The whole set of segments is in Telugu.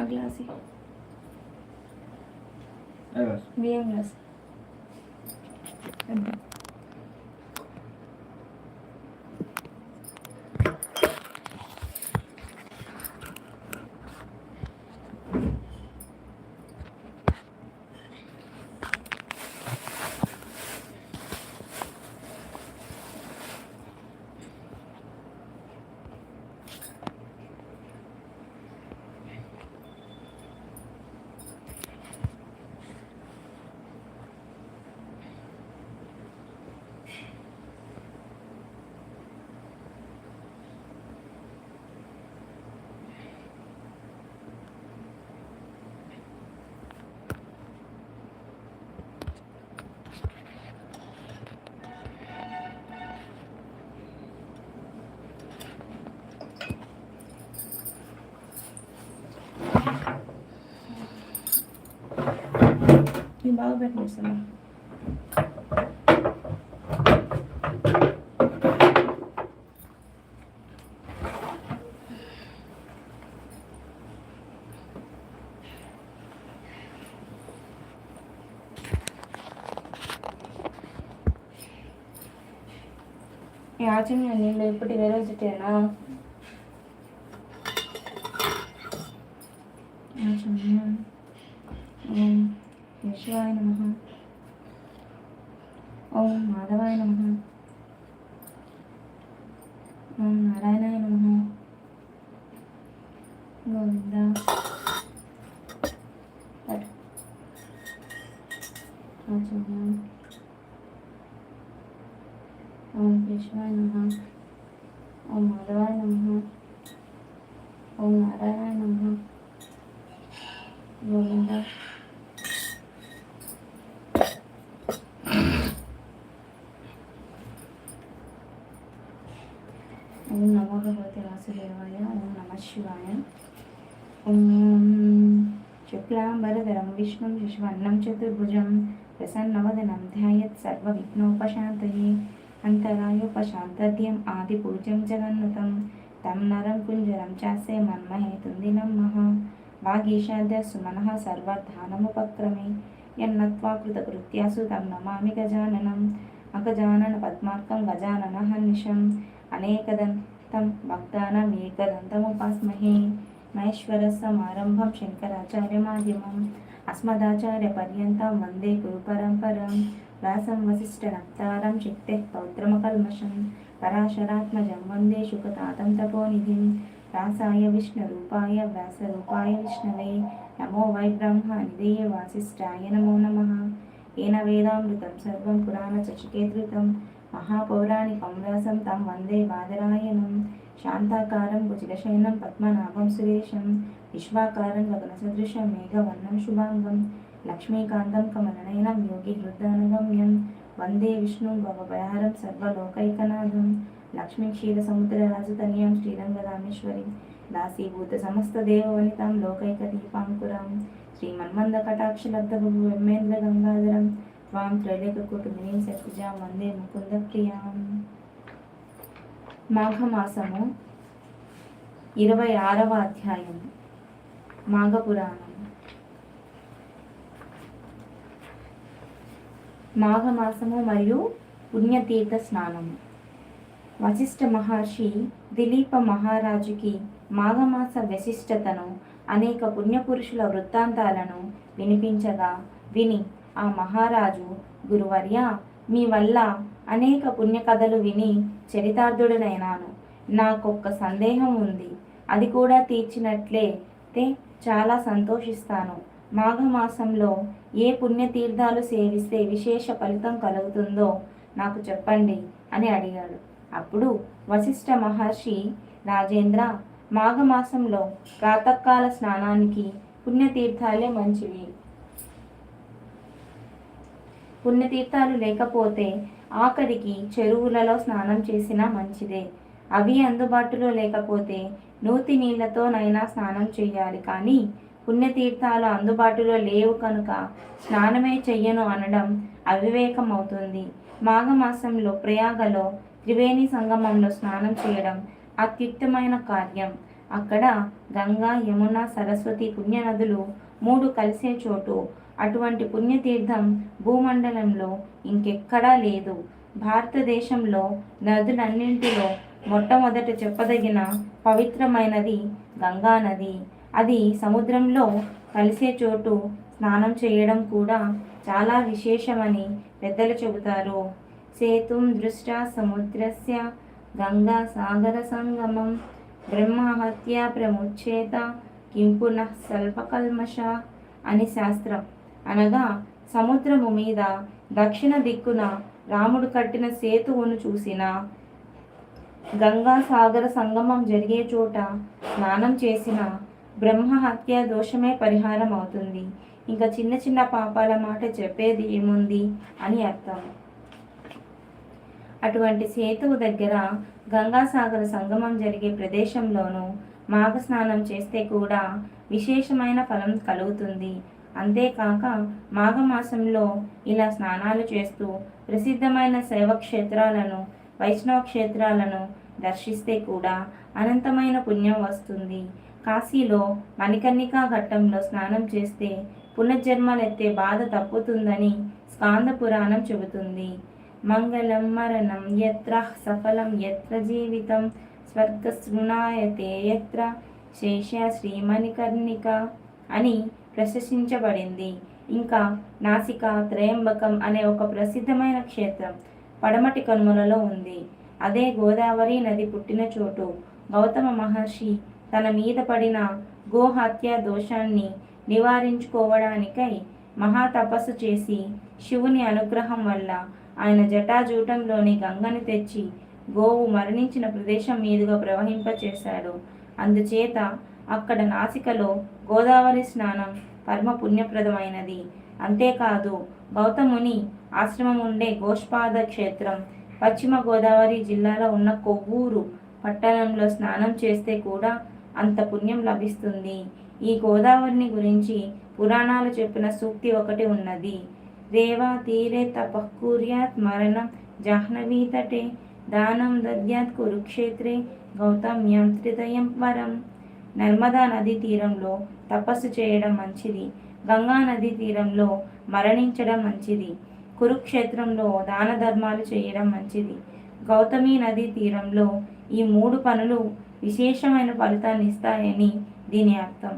Muchas gracias. Ahí vas. Bien. ఇది బాగా పెట్టేస్తున్నా ఈ ఆచరణ నీళ్ళు ఎప్పుడు వెరోజిటేనా ओम केशवाय नमः। ओम माधवाय नमः। ओम नारायणाय नमः। गोविंदा। ओम नमो भगवते वासुदेवाय, ओम नमः शिवाय। ॐ विष्णु विष्णुं शिशुवर्णं चतुर्भुजं, प्रसन्नवदनं, ध्यायेत् सर्वविघ्नोपशान्तये। అంతరాయోపశాంతర్యం ఆదిపూజ్యం జగన్నుతం. తం నరం కుంజరం చాసే మన్మహే తుందినం మహా వాగీషాద్య సుమనః సర్వధానముపక్రమే. యన్నత్వా కృతకృత్యాసు తం నమామి గజాననం. అగజానన పద్మార్కం గజాననహర్నిశం అనేకదంతం భక్తానాం ఏకదంతముపాస్మహే మహేశ్వరసమారంభం శంకరాచార్యమాధ్యమం. అస్మదాచార్యపర్యంతం వందే గురు పరంపరం వ్యాసం వసిష్ఠనప్తారం శక్తేః పౌత్రమకల్మషం పరాశరాత్మజం వందే శుకతాతం తపోనిధిం. వ్యాసాయ విష్ణురూపాయ వ్యాసరూపాయ విష్ణవే. నమో వై బ్రహ్మ నిధేయ వాసిష్ఠాయ నమో నమః. ఏన వేదామృతం సర్వం పురాణచచికేతృతం మహాపౌరాణికం వ్యాసం తం వందే బాదరాయణం. శాంతాకారం భుజగశయనం పద్మనాభం సురేశం. విశ్వాకారం గగనసదృశం మేఘవర్ణం శుభాంగం. లక్ష్మీకాంతం కమలనయనం యోగి హృదయనగమ్యం వందే విష్ణు భవభయహరం సర్వలోకైకనాథం లక్ష్మీ క్షీర సముద్ర క్షీరసముద్రరాజతనయం శ్రీరంగరామేశ్వరి దాసీభూత సమస్త దేవవనితాం లోకైక దీపాంకురం శ్రీమన్మంద కటాక్ష శ్రీమన్మందకటాక్షలబ్ధబు వెమ్మేంద్ర గంగాధరం త్వాం త్రైలేకకుటుంబినీం సత్పుజాం వందే ముకుంద ప్రియాం మాఘమాసము ఇరవై ఆరవ అధ్యాయం. మాఘపురాణం. మాఘమాసము మరియు పుణ్యతీర్థ స్నానము. వశిష్ఠ మహర్షి దిలీప మహారాజుకి మాఘమాస విశిష్టతను అనేక పుణ్యపురుషుల వృత్తాంతాలను వినిపించగా విని ఆ మహారాజు గురువర్య మీ వల్ల అనేక పుణ్యకథలు విని చరితార్థుడనైనాను. నాకొక్క సందేహం ఉంది. అది కూడా తీర్చినట్లయితే చాలా సంతోషిస్తాను. మాఘమాసంలో ఏ పుణ్యతీర్థాలు సేవిస్తే విశేష ఫలితం కలుగుతుందో నాకు చెప్పండి అని అడిగాడు. అప్పుడు వశిష్ఠ మహర్షి రాజేంద్ర మాఘమాసంలో ప్రాతకాల స్నానానికి పుణ్యతీర్థాలే మంచివి. పుణ్యతీర్థాలు లేకపోతే ఆఖరికి చెరువులలో స్నానం చేసినా మంచిదే. అవి అందుబాటులో లేకపోతే నూతి నీళ్ళతోనైనా స్నానం చేయాలి కానీ పుణ్యతీర్థాలు అందుబాటులో లేవు కనుక స్నానమే చెయ్యను అనడం అవివేకం అవుతుంది మాఘమాసంలో ప్రయాగలో త్రివేణి సంగమంలో స్నానం చేయడం అత్యుత్తమైన కార్యం. అక్కడ గంగా యమున సరస్వతి పుణ్యనదులు మూడు కలిసే చోటు. అటువంటి పుణ్యతీర్థం భూమండలంలో ఇంకెక్కడా లేదు. భారతదేశంలో నదులన్నింటిలో మొట్టమొదట చెప్పదగిన పవిత్రమైనది గంగా నది అది సముద్రంలో కలిసే చోటు స్నానం చేయడం కూడా చాలా విశేషమని పెద్దలు చెబుతారు. సేతుం దృష్టా సముద్రస్య గంగా సాగర సంగమం. బ్రహ్మహత్య ప్రముచ్చేత కింపున సల్పకల్మష అని శాస్త్రం. అనగా సముద్రము మీద దక్షిణ దిక్కున రాముడు కట్టిన సేతువును చూసిన గంగా సాగర సంగమం జరిగే చోట స్నానం చేసిన బ్రహ్మ హత్య దోషమే పరిహారం అవుతుంది ఇంకా చిన్న చిన్న పాపాల మాట చెప్పేది ఏముంది అని అర్థం. అటువంటి సేతువు దగ్గర గంగాసాగర సంగమం జరిగే ప్రదేశంలోనూ మాఘ స్నానం చేస్తే కూడా విశేషమైన ఫలం కలుగుతుంది. అంతేకాక మాఘమాసంలో ఇలా స్నానాలు చేస్తూ ప్రసిద్ధమైన శైవ క్షేత్రాలను వైష్ణవ క్షేత్రాలను దర్శిస్తే కూడా అనంతమైన పుణ్యం వస్తుంది. కాశీలో మణికర్ణికా ఘట్టంలో స్నానం చేస్తే పునర్జన్మలెత్తే బాధ తప్పుతుందని స్కాంద పురాణం చెబుతుంది. మంగళం మరణం ఎత్ర సఫలం ఎత్ర జీవితం స్వర్గశృణాయతే ఎత్ర శేష శ్రీమణికర్ణిక అని ప్రశంసించబడింది. ఇంకా నాసిక త్రయంబకం అనే ఒక ప్రసిద్ధమైన క్షేత్రం పడమటి కనుమలలో ఉంది. అదే గోదావరి నది పుట్టిన చోటు. గౌతమ మహర్షి తన మీద పడిన గోహత్య దోషాన్ని నివారించుకోవడానికై మహా తపస్సు చేసి శివుని అనుగ్రహం వల్ల ఆయన జటాజూటంలోని గంగని తెచ్చి గోవు మరణించిన ప్రదేశం మీదుగా ప్రవహింపచేశాడు. అందుచేత అక్కడ నాసికలో గోదావరి స్నానం పరమ పుణ్యప్రదమైనది అంతేకాదు గౌతముని ఆశ్రమం ఉండే గోష్పాద క్షేత్రం పశ్చిమ గోదావరి జిల్లాలో ఉన్న కొవ్వూరు పట్టణంలో స్నానం చేస్తే కూడా అంత పుణ్యం లభిస్తుంది. ఈ గోదావరిని గురించి పురాణాలు చెప్పిన సూక్తి ఒకటి ఉన్నది. రేవా తీరే తపకూర్యాత్ మరణం జాహ్నవీ తటే దానం దద్యాత్ కురుక్షేత్రే గౌతమ్యం త్రిదయం వరం. నర్మదా నదీ తీరంలో తపస్సు చేయడం మంచిది. గంగా నదీ తీరంలో మరణించడం మంచిది. కురుక్షేత్రంలో దాన ధర్మాలు చేయడం మంచిది. గౌతమి నదీ తీరంలో ఈ మూడు పనులు విశేషమైన ఫలితాన్ని ఇస్తాయని దీని అర్థం.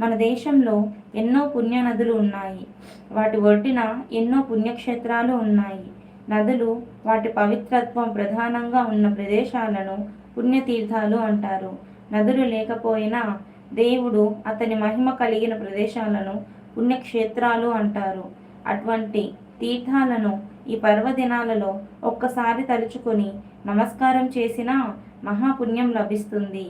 మన దేశంలో ఎన్నో పుణ్య నదులు ఉన్నాయి. వాటి ఒడ్డున ఎన్నో పుణ్యక్షేత్రాలు ఉన్నాయి. నదులు వాటి పవిత్రత్వం ప్రధానంగా ఉన్న ప్రదేశాలను పుణ్యతీర్థాలు అంటారు. నదులు లేకపోయినా దేవుడు అతని మహిమ కలిగిన ప్రదేశాలను పుణ్యక్షేత్రాలు అంటారు. అటువంటి తీర్థాలను ఈ పర్వదినాలలో ఒక్కసారి తలుచుకొని నమస్కారం చేసినా మహాపుణ్యం లభిస్తుంది.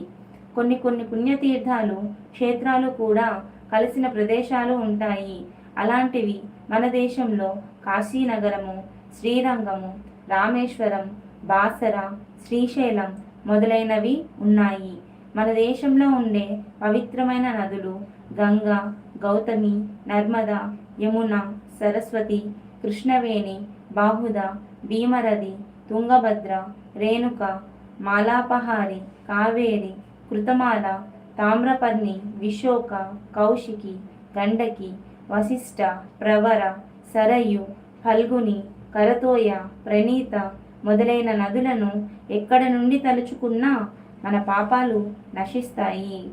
కొన్ని కొన్ని పుణ్యతీర్థాలు క్షేత్రాలు కూడా కలిసిన ప్రదేశాలు ఉంటాయి. అలాంటివి మన దేశంలో కాశీనగరము శ్రీరంగము రామేశ్వరం బాసర శ్రీశైలం మొదలైనవి ఉన్నాయి. మన దేశంలో ఉండే పవిత్రమైన నదులు గంగా గౌతమి నర్మద యమున సరస్వతి కృష్ణవేణి బాహుద భీమరది తుంగభద్ర రేణుక మాలాపహారి కావేరి కృతమాల తామ్రపర్ణి విశోక కౌశికి గండకి వశిష్ట ప్రవర సరయు ఫల్గుని కరతోయ ప్రణీత మొదలైన నదులను ఎక్కడ నుండి తలుచుకున్నా మన పాపాలు నశిస్తాయి.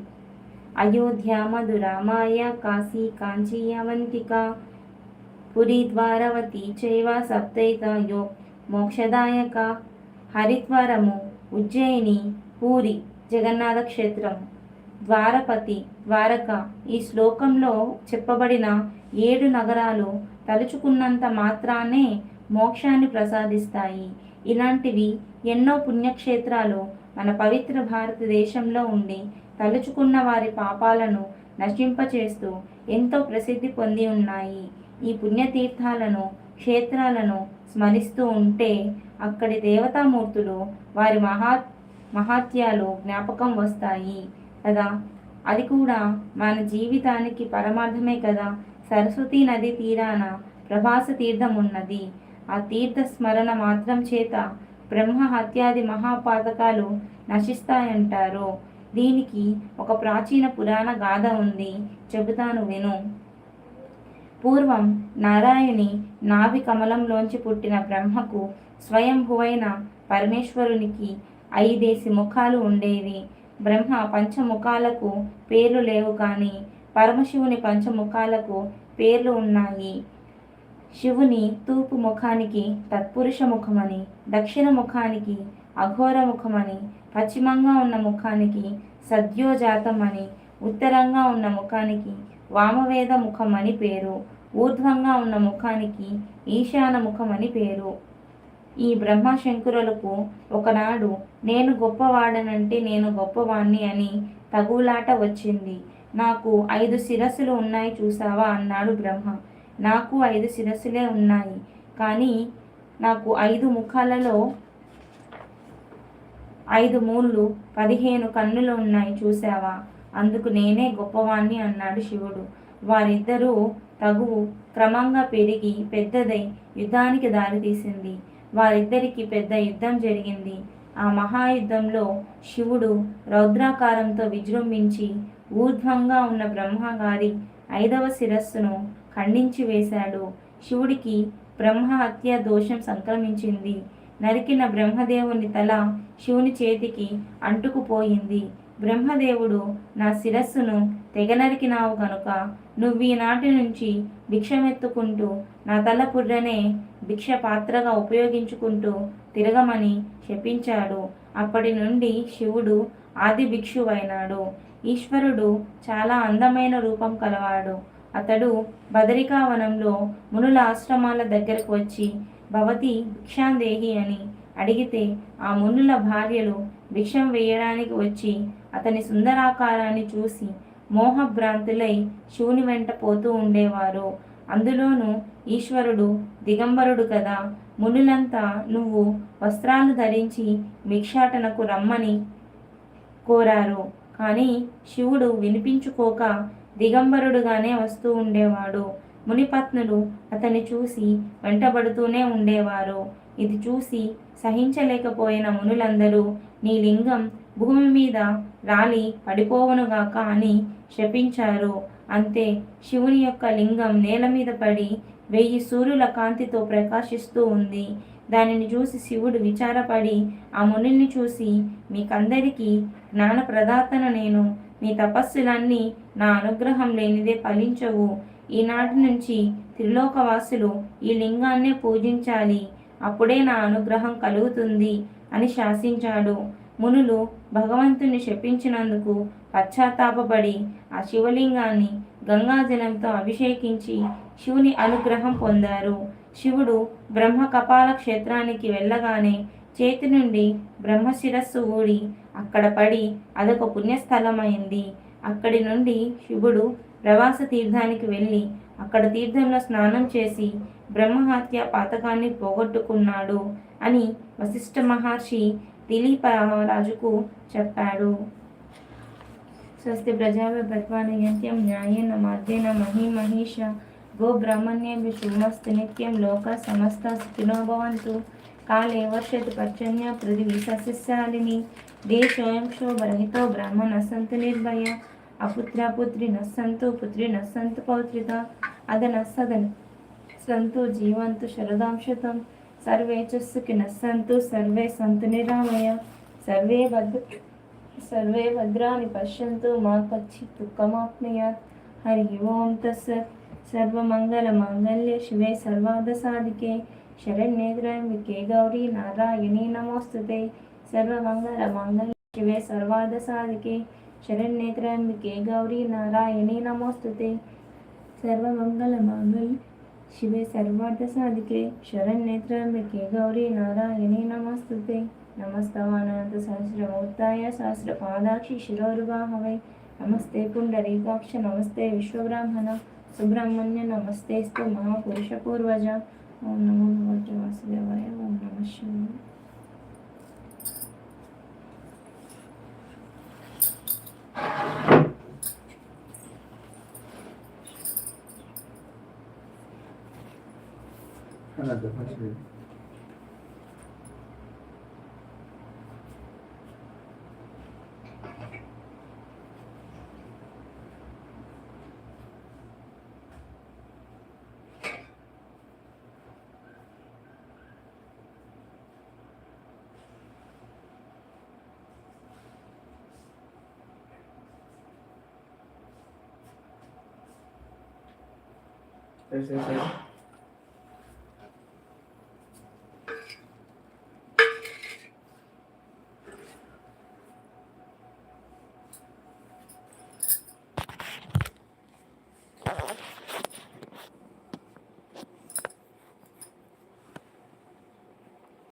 అయోధ్య మధురామాయ కాశీ కాంచీ అవంతిక పురి ద్వారవతి చైవ సప్తైత యో మోక్షదాయక హరిద్వారము ఉజ్జయిని పూరి జగన్నాథ క్షేత్రం ద్వారపతి ద్వారక ఈ శ్లోకంలో చెప్పబడిన ఏడు నగరాలు తలుచుకున్నంత మాత్రానే మోక్షాన్ని ప్రసాదిస్తాయి. ఇలాంటివి ఎన్నో పుణ్యక్షేత్రాలు మన పవిత్ర భారతదేశంలో ఉండి తలుచుకున్న వారి పాపాలను నశింపచేస్తూ ఎంతో ప్రసిద్ధి పొంది ఉన్నాయి. ఈ పుణ్యతీర్థాలను క్షేత్రాలను స్మరిస్తూ ఉంటే అక్కడి దేవతామూర్తులు వారి మహా మహాత్యాలు జ్ఞాపకం వస్తాయి కదా? అది కూడా మన జీవితానికి పరమార్థమే కదా? సరస్వతీ నది తీరాన ప్రభాస తీర్థం ఉన్నది. ఆ తీర్థ స్మరణ మాత్రం చేత బ్రహ్మ హత్యాది మహాపాతకాలు నశిస్తాయంటారు. దీనికి ఒక ప్రాచీన పురాణ గాథ ఉంది. చెబుతాను విను. పూర్వం నారాయణి నాభి కమలంలోంచి పుట్టిన బ్రహ్మకు స్వయంభువైన పరమేశ్వరునికి ఐదేసి ముఖాలు ఉండేవి. బ్రహ్మ పంచముఖాలకు పేర్లు లేవు కానీ పరమశివుని పంచముఖాలకు పేర్లు ఉన్నాయి. శివుని తూర్పు ముఖానికి తత్పురుష ముఖమని దక్షిణ ముఖానికి అఘోర ముఖమని పశ్చిమంగా ఉన్న ముఖానికి సద్యోజాతం అని ఉత్తరంగా ఉన్న ముఖానికి వామవేద ముఖం అని పేరు. ఊర్ధ్వంగా ఉన్న ముఖానికి ఈశాన ముఖం అని పేరు. ఈ బ్రహ్మశంకరులకు ఒకనాడు నేను గొప్పవాడనంటే నేను గొప్పవాణ్ణి అని తగులాట వచ్చింది. నాకు ఐదు శిరస్సులు ఉన్నాయి చూసావా అన్నాడు బ్రహ్మ. నాకు ఐదు శిరస్సులే ఉన్నాయి. కానీ నాకు ఐదు ముఖాలలో ఐదు మూళ్ళు పదిహేను కన్నులు ఉన్నాయి చూసావా అందుకు నేనే గొప్పవాణ్ణి అన్నాడు శివుడు. వారిద్దరూ తగువు క్రమంగా పెరిగి పెద్దదై యుద్ధానికి దారితీసింది వారిద్దరికి పెద్ద యుద్ధం జరిగింది. ఆ మహాయుద్ధంలో శివుడు రౌద్రాకారంతో విజృంభించి ఊర్ధ్వంగా ఉన్న బ్రహ్మగారి ఐదవ శిరస్సును ఖండించి వేశాడు. శివుడికి బ్రహ్మ హత్య దోషం సంక్రమించింది. నరికిన బ్రహ్మదేవుని తల శివుని చేతికి అంటుకుపోయింది. బ్రహ్మదేవుడు నా శిరస్సును తెగనరికినావు కనుక నువ్వు ఈనాటి నుంచి భిక్షమెత్తుకుంటూ నా తల పుర్రనే భిక్ష పాత్రగా ఉపయోగించుకుంటూ తిరగమని శపించాడు అప్పటి నుండి శివుడు ఆది భిక్షువైనాడు. ఈశ్వరుడు చాలా అందమైన రూపం కలవాడు. అతడు బదరికావనంలో మునుల ఆశ్రమాల దగ్గరకు వచ్చి భవతి భిక్షాందేహి అని అడిగితే ఆ మునుల భార్యలు భిక్షం వేయడానికి వచ్చి అతని సుందరాకారాన్ని చూసి మోహభ్రాంతులై శివుని వెంట పోతూ ఉండేవారు. అందులోనూ ఈశ్వరుడు దిగంబరుడు కదా మునులంతా నువ్వు వస్త్రాలు ధరించి భిక్షాటనకు రమ్మని కోరారు. కానీ శివుడు వినిపించుకోక దిగంబరుడుగానే వస్తూ ఉండేవాడు. మునిపత్నులు అతన్ని చూసి వెంటబడుతూనే ఉండేవారు. ఇది చూసి సహించలేకపోయిన మునులందరూ నీ లింగం భూమి మీద రాలి పడిపోవనుగాక అని శపించారు. అంతే శివుని యొక్క లింగం నేల మీద పడి వెయ్యి సూర్యుల కాంతితో ప్రకాశిస్తూ ఉంది. దానిని చూసి శివుడు విచారపడి ఆ మునిని చూసి మీకందరికీ జ్ఞాన ప్రదాతను నేను. మీ తపస్సులన్నీ నా అనుగ్రహం లేనిదే ఫలించవు. ఈనాటి నుంచి త్రిలోకవాసులు ఈ లింగాన్నే పూజించాలి. అప్పుడే నా అనుగ్రహం కలుగుతుంది అని శాసించాడు. మునులు భగవంతుని శపించినందుకు పశ్చాత్తాపడి ఆ శివలింగాన్ని గంగాజలంతో అభిషేకించి శివుని అనుగ్రహం పొందారు. శివుడు బ్రహ్మ కపాల క్షేత్రానికి వెళ్ళగానే చేతి నుండి బ్రహ్మశిరస్సు ఊడి అక్కడ పడి అదొక పుణ్యస్థలమైంది. అక్కడి నుండి శివుడు ప్రవాస తీర్థానికి వెళ్ళి అక్కడ తీర్థంలో స్నానం చేసి బ్రహ్మహత్య పాతకాన్ని పోగొట్టుకున్నాడు అని వశిష్ఠ మహర్షి దిలీప రాజుకు చెప్పాడు. స్వస్తి ప్రజాభ్య పరిపాలయంత్యం న్యాయేన మార్గేణ మహీ మహిష. గో బ్రాహ్మణ్యేభ్య శుభమస్తు నిత్యం లోక సమస్త సుఖినో భవంతు. కాలే వర్షతి పర్జన్య పృథివీ సస్యశాలిని. దేశోయం శోభరహితో బ్రాహ్మణ సంతు నిర్భయ. అపుత్ర పుత్రి నస్సంతు పుత్రి నస్సంతు పౌత్రిత అదన సదన సంతు జీవంతు శరదాంశతం. సర్వే చ సుఖినః సంతు సర్వే సంతు నిరామయ. సర్వే భద్ర సర్వే భద్రాని పశ్యంతు మా కచ్చిత్ దుఃఖమాప్నుయాత్. హరి ఓం తస్సత్. సర్వమంగళమాంగళ్య శివే సర్వాదసాధికే. సాధికే త్రయంబికే గౌరీ నారాయణీ నమోస్తుతే. సర్వమంగళ సర్వమంగళమాంగళ్య శివే సర్వాదసాధికే. సాధికే త్రయంబికే గౌరీ నారాయణీ నమోస్తుతే. సర్వమంగళ మాంగళ్య शिव सर्वार्थ साधिके, शरण नेत्र गौरी नारायणी नमस्ते नमस्तवानंद सहस्र मूर्ताय सहस्र पादाक्षि शिरोरुवाह वै नमस्ते पुंडरीकाक्ष नमस्ते विश्वब्राह्मण, सुब्रह्मण्य, नमस्ते स्तु महापुरशपूर्वज ओम नमो भगवते वासुदेवाय ओम नमः शिवाय। 看看这块是谁谁谁